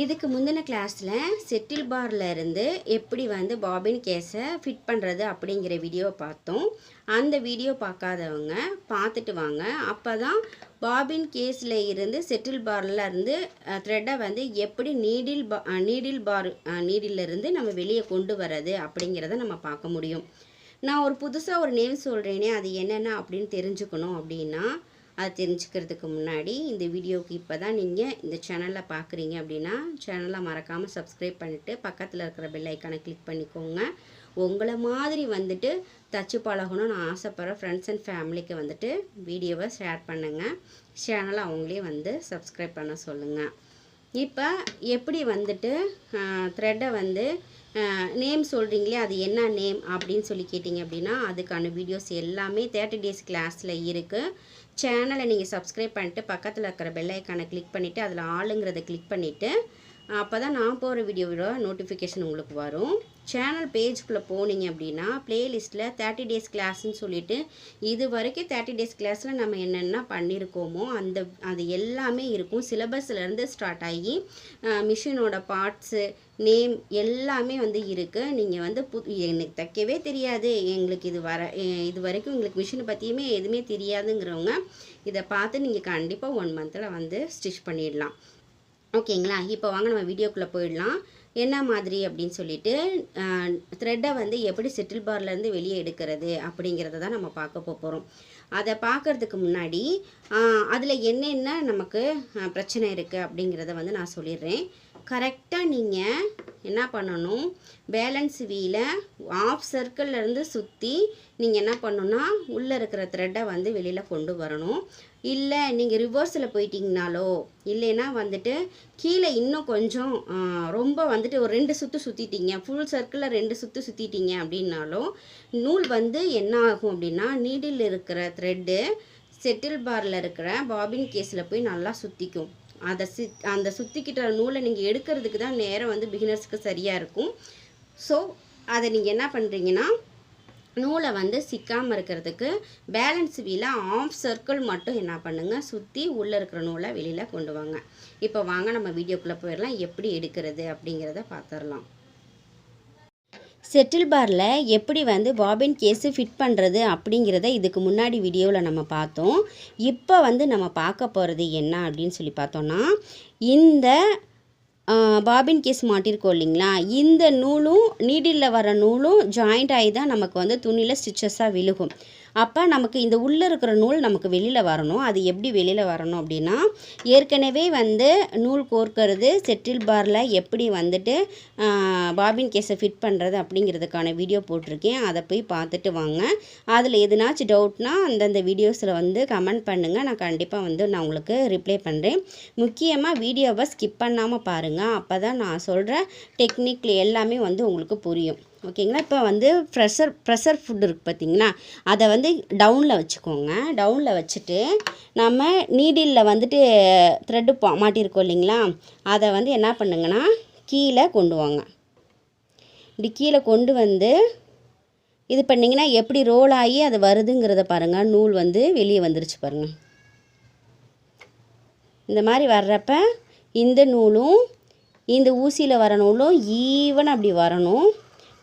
இதுக்கு முந்தின கிளாஸில் செட்டில் பார்ல இருந்து எப்படி வந்து பாபின் கேஸை ஃபிட் பண்ணுறது அப்படிங்கிற வீடியோவை பார்த்தோம். அந்த வீடியோ பார்க்காதவங்க பார்த்துட்டு வாங்க. அப்போ தான் பாபின் கேஸில் இருந்து செட்டில் பாரில் இருந்து த்ரெட்டை வந்து எப்படி நீடில் பா நீடில் பார் நீடிலிருந்து நம்ம வெளியே கொண்டு வர்றது அப்படிங்கிறத நம்ம பார்க்க முடியும். நான் ஒரு புதுசாக ஒரு நேம் சொல்கிறேனே அது என்னென்ன அப்படின்னு தெரிஞ்சுக்கணும் அப்படின்னா அதை தெரிஞ்சுக்கிறதுக்கு முன்னாடி இந்த வீடியோவுக்கு இப்போ தான் நீங்கள் இந்த சேனலில் பார்க்குறீங்க அப்படின்னா சேனலை மறக்காமல் சப்ஸ்கிரைப் பண்ணிவிட்டு பக்கத்தில் இருக்கிற பெல் ஐக்கானை கிளிக் பண்ணிக்கோங்க. உங்களை மாதிரி வந்துட்டு தச்சு பழகணும்னு ஆசைப்படுற ஃப்ரெண்ட்ஸ் அண்ட் ஃபேமிலிக்கு வந்துட்டு வீடியோவை ஷேர் பண்ணுங்கள் சேனலை அவங்களே வந்து சப்ஸ்கிரைப் பண்ண சொல்லுங்கள் இப்போ எப்படி வந்துட்டு த்ரெட்டை வந்து நேம் சொல்கிறீங்களே அது என்ன நேம் அப்படின்னு சொல்லி கேட்டிங்க அப்படின்னா அதுக்கான வீடியோஸ் எல்லாமே தேர்ட்டி டேஸ் கிளாஸில் இருக்குது சேனலை நீங்கள் சப்ஸ்கிரைப் பண்ணிட்டு பக்கத்தில் இருக்கிற பெல்லைக்கானை கிளிக் பண்ணிவிட்டு அதில் ஆளுங்கிறத கிளிக் பண்ணிவிட்டு அப்போ தான் நான் போகிற வீடியோவோட நோட்டிஃபிகேஷன் உங்களுக்கு வரும். சேனல் பேஜ்குள்ளே போனீங்க அப்படின்னா ப்ளேலிஸ்ட்டில் தேர்ட்டி டேஸ் கிளாஸ்ன்னு சொல்லிட்டு இது வரைக்கும் தேர்ட்டி டேஸ் கிளாஸில் நம்ம என்னென்ன பண்ணியிருக்கோமோ அந்த அது எல்லாமே இருக்கும். சிலபஸ்லேருந்து ஸ்டார்ட் ஆகி மிஷினோட பார்ட்ஸு நேம் எல்லாமே வந்து இருக்குது நீங்கள் வந்து பு எனக்கு தைக்கவே தெரியாது. எங்களுக்கு இது வர இது வரைக்கும் எங்களுக்கு மிஷினை பற்றியுமே எதுவுமே தெரியாதுங்கிறவங்க இதை பார்த்து நீங்கள் கண்டிப்பாக ஒன் மந்தில் வந்து ஸ்டிச் பண்ணிடலாம். ஓகேங்களா? இப்போ வாங்க நம்ம வீடியோக்குள்ளே போயிடலாம். என்ன மாதிரி அப்படின்னு சொல்லிட்டு த்ரெட்டை வந்து எப்படி செட்டில் பார்லேருந்து வெளியே எடுக்கிறது அப்படிங்கிறத தான் நம்ம பார்க்க போகிறோம் அதை பார்க்குறதுக்கு முன்னாடி அதில் என்னென்ன நமக்கு பிரச்சனை இருக்குது அப்படிங்கிறத வந்து நான் சொல்லிடுறேன். கரெக்டாக நீங்கள் என்ன பண்ணணும்? பேலன்ஸ் வீல ஆஃப் சர்க்கிள்லேருந்து சுற்றி நீங்கள் என்ன பண்ணணும்னா உள்ளே இருக்கிற த்ரெட்டை வந்து வெளியில் கொண்டு வரணும். இல்லை நீங்கள் ரிவர்ஸில் போயிட்டீங்கனாலோ இல்லைன்னா வந்துட்டு கீழே இன்னும் கொஞ்சம் ரொம்ப வந்துட்டு ஒரு ரெண்டு சுற்று சுற்றிட்டீங்க ஃபுல் சர்க்கிளில் ரெண்டு சுற்று சுற்றிட்டீங்க அப்படின்னாலும் நூல் வந்து என்ன ஆகும் அப்படின்னா நீடில் இருக்கிற த்ரெட்டு செட்டில் பாரில் இருக்கிற பாபின் கேஸில் போய் நல்லா சுற்றிக்கும் அதை சி அந்த சுற்றிக்கிட்ட நூலை நீங்கள் எடுக்கிறதுக்கு தான் நேரம் வந்து பிகினர்ஸ்க்கு சரியாக இருக்கும். ஸோ அதை நீங்கள் என்ன பண்ணுறீங்கன்னா நூலை வந்து சிக்காமல் இருக்கிறதுக்கு பேலன்ஸ் வீல ஆஃப் சர்க்கிள் மட்டும் என்ன பண்ணுங்கள் சுற்றி உள்ளே இருக்கிற நூலை வெளியில் கொண்டு வாங்க. இப்போ வாங்க நம்ம வீடியோக்குள்ளே போயிடலாம். எப்படி எடுக்கிறது அப்படிங்கிறத பார்த்துடலாம் செட்டில் பாரில் எப்படி வந்து பாபின் கேஸு ஃபிட் பண்ணுறது அப்படிங்கிறத இதுக்கு முன்னாடி வீடியோவில் நம்ம பார்த்தோம். இப்போ வந்து நம்ம பார்க்க போகிறது என்ன அப்படின்னு சொல்லி பார்த்தோன்னா இந்த பாபின் கேஸ் மாட்டிருக்கோம் இல்லைங்களா? இந்த நூலும் நீடில் வர நூலும் ஜாயிண்ட் ஆகி தான் நமக்கு வந்து துணியில் ஸ்டிச்சஸாக விழுகும். அப்போ நமக்கு இந்த உள்ளே இருக்கிற நூல் நமக்கு வெளியில் வரணும். அது எப்படி வெளியில் வரணும் அப்படின்னா ஏற்கனவே வந்து நூல் கோர்க்கிறது செட்டில் பாரில் எப்படி வந்துட்டு பாபின் கேஸை ஃபிட் பண்ணுறது அப்படிங்கிறதுக்கான வீடியோ போட்டிருக்கேன். அதை போய் பார்த்துட்டு வாங்க. அதில் எதுனாச்சும் டவுட்னா அந்தந்த வீடியோஸில் வந்து கமெண்ட் பண்ணுங்கள் நான் கண்டிப்பாக வந்து நான் உங்களுக்கு ரிப்ளை பண்ணுறேன் முக்கியமாக வீடியோவை ஸ்கிப் பண்ணாமல் பாருங்கள் அப்போ தான் நான் சொல்கிற டெக்னிக்கில் எல்லாமே வந்து உங்களுக்கு புரியும். ஓகேங்களா? இப்போ வந்து ப்ரெஷர் ப்ரெஷர் ஃபுட் இருக்குது பார்த்திங்களா அதை வந்து டவுனில் வச்சுக்கோங்க. டவுனில் வச்சுட்டு நம்ம நீடிலில் வந்துட்டு த்ரெட்டு பா மாட்டியிருக்கோம் இல்லைங்களா? அதை வந்து என்ன பண்ணுங்கன்னா கீழே கொண்டு வாங்க. இப்படி கீழே கொண்டு வந்து இது பண்ணிங்கன்னா எப்படி ரோல் ஆகி அது வருதுங்கிறத பாருங்கள் நூல் வந்து வெளியே வந்துருச்சு பாருங்கள் இந்த மாதிரி வர்றப்ப இந்த நூலும் இந்த ஊசியில் வர நூலும் ஈவன் அப்படி வரணும்.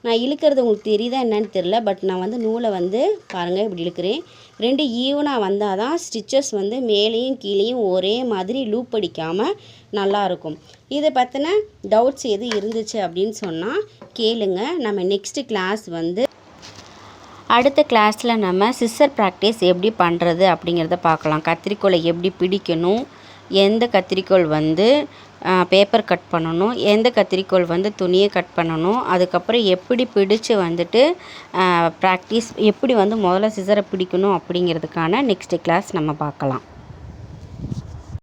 நான் இழுக்கிறது உங்களுக்கு தெரியுதா என்னன்னு தெரில பட் நான் வந்து நூலை வந்து பாருங்கள் இப்படி இழுக்கிறேன். ரெண்டு ஈவனாக வந்தால் தான் ஸ்டிச்சஸ் வந்து மேலேயும் கீழேயும் ஒரே மாதிரி லூப் அடிக்காமல் நல்லாயிருக்கும் இதை பற்றின டவுட்ஸ் எது இருந்துச்சு அப்படின்னு சொன்னால் கேளுங்க. நம்ம நெக்ஸ்ட்டு கிளாஸ் வந்து அடுத்த கிளாஸில் நம்ம சிஸ்டர் ப்ராக்டிஸ் எப்படி பண்ணுறது அப்படிங்கிறத பார்க்கலாம். கத்திரிக்கோலை எப்படி பிடிக்கணும் எந்த கத்திரிக்கோள் வந்து பேப்பர் கட் பண்ணணும் எந்த கத்திரிக்கோல் வந்து துணியை கட் பண்ணணும் அதுக்கப்புறம் எப்படி பிடிச்சு வந்துட்டு ப்ராக்டிஸ் எப்படி வந்து முதல்ல சிசரை பிடிக்கணும் அப்படிங்கிறதுக்கான நெக்ஸ்ட்டு கிளாஸ் நம்ம பார்க்கலாம்.